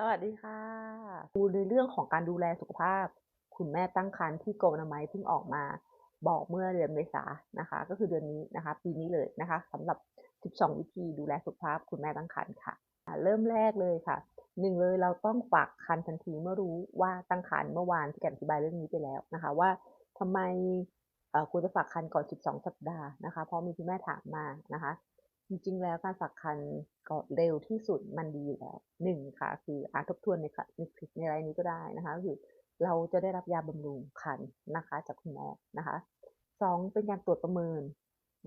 สวัสดีค่ะ ดูในเรื่องของการดูแลสุขภาพ คุณแม่ตั้งครรภ์ที่กรมอนามัยเพิ่งออกมา บอกเมื่อเดือนเมษานะคะ ก็คือเดือนนี้นะคะ ปีนี้เลยนะคะสำหรับ 12 วิธีดูแลสุขภาพ คุณแม่ตั้งครรภ์ค่ะ เริ่มแรกเลยค่ะหนึ่งเลยเราต้องฝากครรภ์ทันทีเมื่อรู้ว่าตั้งครรภ์เมื่อวานที่กันอธิบายเรื่องนี้ไปแล้วนะคะ ว่าทำไมเอ่อควรจะฝากครรภ์ก่อน 12 สัปดาห์นะคะ เพราะมีคุณแม่ถามมานะคะ จริงๆ แล้วการฝากครรภ์ก่อนเร็วที่สุดมันดีอยู่แล้วหนึ่งค่ะ คืออาทบทวนในค่ะในคลิปในไลน์นี้ก็ได้นะคะคือเราจะได้รับยาบำรุงครรภ์นะคะ จากคุณหมอนะคะสองเป็นการตรวจประเมิน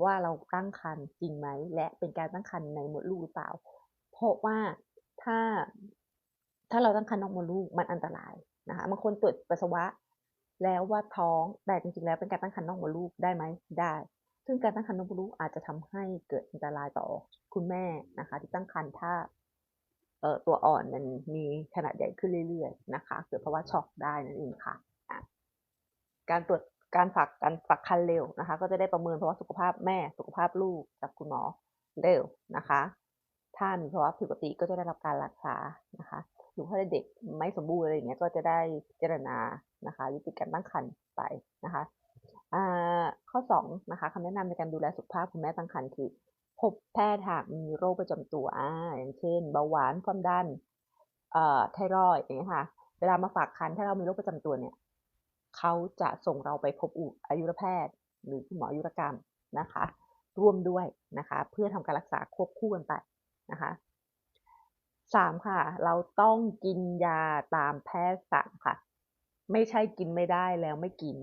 ว่าเราตั้งครรภ์จริงไหม และเป็นการตั้งครรภ์ในมดลูกหรือเปล่า เพราะว่าถ้า ถ้าเราตั้งครรภ์นอกมดลูกมันอันตรายนะคะบางคนตรวจปัสสาวะแล้วว่าท้องแต่จริงๆแล้วเป็นการตั้งครรภ์นอกมดลูกได้ไหมได้ ซึ่งการตั้งครรภ์นอกมดลูกอาจจะทำให้เกิดอันตรายต่อคุณแม่นะคะ ที่ตั้งครรภ์ถ้าเอ่อตัวอ่อนมันมีขนาดใหญ่ขึ้นเรื่อยๆนะคะ เกิดภาวะช็อกได้นั่นเองค่ะอะการตรวจการฝากการฝากครรภ์เร็วนะคะ ก็จะได้ประเมินภาวะสุขภาพแม่สุขภาพลูกจากคุณหมอเร็วนะคะ ถ้ามีภาวะผิดปกติก็จะได้รับการรักษานะคะหรือถ้าเด็กไม่สมบูรณ์อะไรอย่างเงี้ยก็จะได้พิจารณานะคะยุติการตั้งครรภ์ไปนะคะ อ่าข้อสองนะคะคำแนะนำในการดูแลสุขภาพคุณแม่ตั้งครรภ์คือ พบแพทย์หากมีโรคประจำตัวอ่าอย่างเช่น เบาหวานความดันเอ่อไทรอยด์อย่างเงี้ยค่ะ เวลามาฝากครรภ์ถ้าเรามีโรคประจำตัวเนี่ยเขาจะส่งเราไปพบอุอายุรแพทย์ หรือคุณหมออายุรกรรมนะคะ ร่วมด้วยนะคะ เพื่อทำการรักษาควบคู่กันไปนะคะสามค่ะ เราต้องกินยาตามแพทย์สั่งค่ะ ไม่ใช่กินไม่ได้แล้วไม่กิน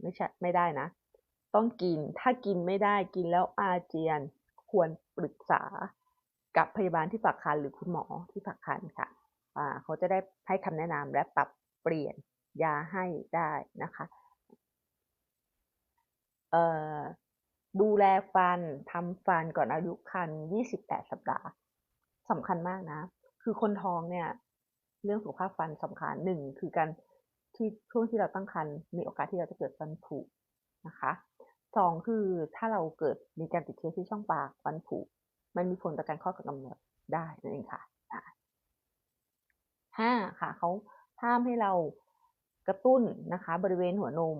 ไม่ใช่ไม่ได้นะ ต้องกินถ้ากินไม่ได้กินแล้วอาเจียนควรปรึกษากับพยาบาลที่ฝากคันหรือคุณหมอที่ฝากคันค่ะอ่าเขาจะได้ให้คำแนะนำและปรับเปลี่ยนยาให้ได้นะคะเอ่อดูแลฟันทำฟันก่อนอายุครรภ์28 สัปดาห์สำคัญมากนะ คือคนท้องเนี่ย เรื่องสุขภาพฟันสำคัญหนึ่งคือการ ที่ช่วงที่เราตั้งครรภ์มีโอกาสที่เราจะเกิดฟันผุนะคะสองคือถ้าเราเกิดมีการติดเชื้อที่ช่องปากฟันผุมันมีผลต่อการคลอดกับกำเนิดได้นั่นเองค่ะห้าค่ะเขาห้ามให้เรากระตุ้นนะคะ บริเวณหัวนม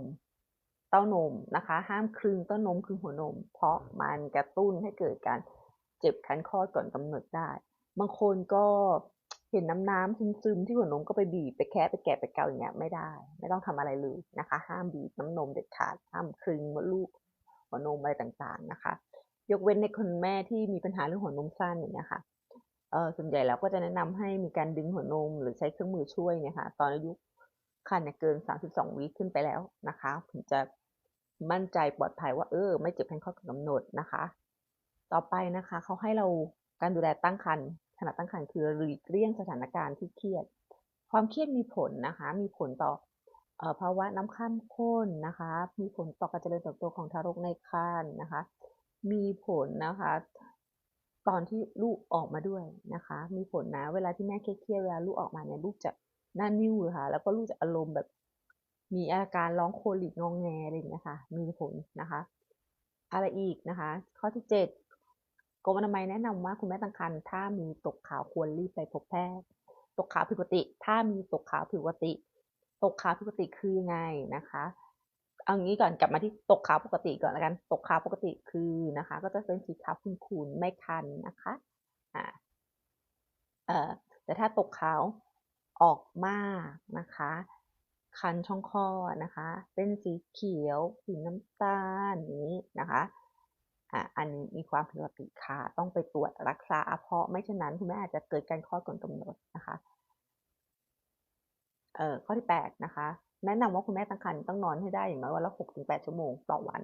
เต้านมนะคะ ห้ามคลึงเต้านมคลึงหัวนม เพราะมันกระตุ้นให้เกิดการเจ็บคันคลอดก่อนกำเนิดได้ บางคนก็ เห็นน้ำน้ำซึมๆที่หัวนมก็ไปบีบไปแคะไปแกะไปเกาอย่างเงี้ยไม่ได้ ไม่ต้องทำอะไรเลยนะคะ ห้ามบีบน้ำนมเด็ดขาดห้ามคลึงมดลูกหัวนมอะไรต่างๆนะคะ ยกเว้นในคนแม่ที่มีปัญหาเรื่องหัวนมสั้นอย่างเงี้ยค่ะเออส่วนใหญ่แล้วก็จะแนะนำให้มีการดึงหัวนมหรือใช้เครื่องมือช่วยเนี่ยค่ะ ตอนอายุครรภ์เนี่ยเกิน 32วีคขึ้นไปแล้วนะคะถึงจะมั่นใจปลอดภัยว่าเออ ไม่เจ็บคันคลอก่อกำหนดนะคะ ต่อไปนะคะเขาให้เราการดูแลตั้งครรภ์ ขณะตั้งครรภ์คือหลีกเลี่ยงสถานการณ์ที่เครียด ความเครียดมีผลนะคะ มีผลต่อเออภาวะน้ำข้ามข้นนะคะ มีผลต่อการเจริญเติบโตของทารกในครรภ์นะคะ มีผลนะคะ ตอนที่ลูกออกมาด้วยนะคะ มีผลนะ เวลาที่แม่เครียดเวลาลูกออกมาเนี่ยลูกจะหน้านิ่วค่ะ แล้วก็ลูกจะอารมณ์แบบ มีอาการร้องโคลิกงองแงอะไรอย่างเงี้ยค่ะ มีผลนะคะ อะไรอีกนะคะ ข้อที่เจ็ด กรมอนามัยแนะนำว่าคุณแม่ตั้งครรภ์ถ้ามีตกขาวควรรีบไปพบแพทย์ ตกขาวผิดปกติ ถ้ามีตกขาวผิดปกติ ตกขาวผิดปกติคือยังไงนะคะ เอางี้ก่อนกลับมาที่ตกขาวปกติก่อนล้วกัน ตกขาวปกติคือนะคะ ก็จะเป็นสีขาวขุ่นๆไม่คันนะคะอ่าเอ่อแต่ถ้าตกขาวออกมากนะคะ คันช่องคอนะคะ เป็นสีเขียวสีน้ำตาลนี้นะคะ อะอันนี้มีความผิดปกติค่ะ ต้องไปตรวจรักษา เพราะไม่เช่นนั้นคุณแม่อาจจะเกิดการคลอดก่อนกำหนดนะคะเอ่อข้อที่8นะคะ แนะนำว่าคุณแม่ตั้งครรภ์ต้องนอนให้ได้อย่างน้อยวันละ6-8ชั่วโมงต่อวัน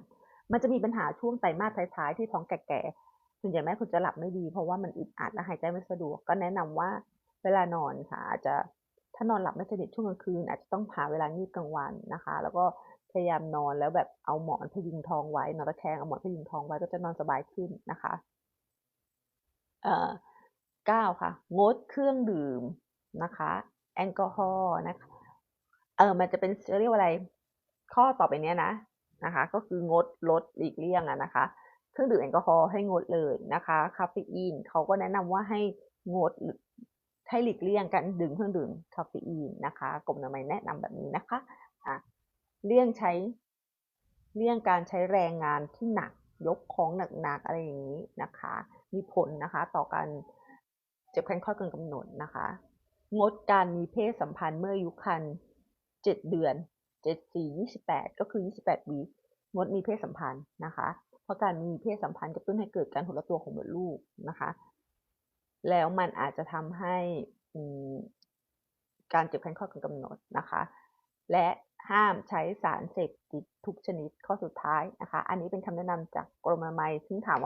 มันจะมีปัญหาช่วงไตรมาสท้ายๆที่ท้องแก่ๆส่วนใหญ่แม่คุณจะหลับไม่ดี เพราะว่ามันอึดอัดและหายใจไม่สะดวก ก็แนะนำว่าเวลานอนค่ะอาจจะถ้านอนหลับไม่สนิทช่วงกลางคืน อาจจะต้องหาเวลางีบกลางวันนะคะ แล้วก็ พยายามนอนแล้วแบบเอาหมอนพยุงท้องไว้นอนตะแคงเอาหมอนพยุงท้องไว้ก็จะนอนสบายขึ้นนะคะเอ่อเก้าค่ะ งดเครื่องดื่มนะคะ แอลกอฮอล์นะคะเออมันจะเป็นเรียกว่าอะไร ข้อต่อไปเนี้ยนะนะคะ ก็คืองดลดหลีกเลี่ยงอะนะคะ เครื่องดื่มแอลกอฮอล์ให้งดเลยนะคะคาเฟอีนเขาก็แนะนำว่าให้งดให้หลีกเลี่ยงการดื่มเครื่องดื่มคาเฟอีนนะคะกรมอนามัยแนะนำแบบนี้นะคะอะ เลี่ยงใช้ เลี่ยงการใช้แรงงานที่หนักยกของหนักๆอะไรอย่างนี้นะคะ มีผลนะคะ ต่อการเจ็บคันคลอดเกินกำหนดนะคะ งดการมีเพศสัมพันธ์เมื่ออายุครรภ์เจ็ดเดือนเจ็ดสี่ยี่สิบแปดก็คือยี่สิบแปดวีงดมีเพศสัมพันธ์นะคะ เพราะการมีเพศสัมพันธ์กระตุ้นให้เกิดการหดตัวของมดลูกนะคะ แล้วมันอาจจะทำให้การเจ็บคันคลอดเกินกำหนดนะคะ และ ห้ามใช้สารเสพติดทุกชนิด ข้อสุดท้ายนะคะ อันนี้เป็นคำแนะนำจากกรมอนามัยซึ่งถามว่า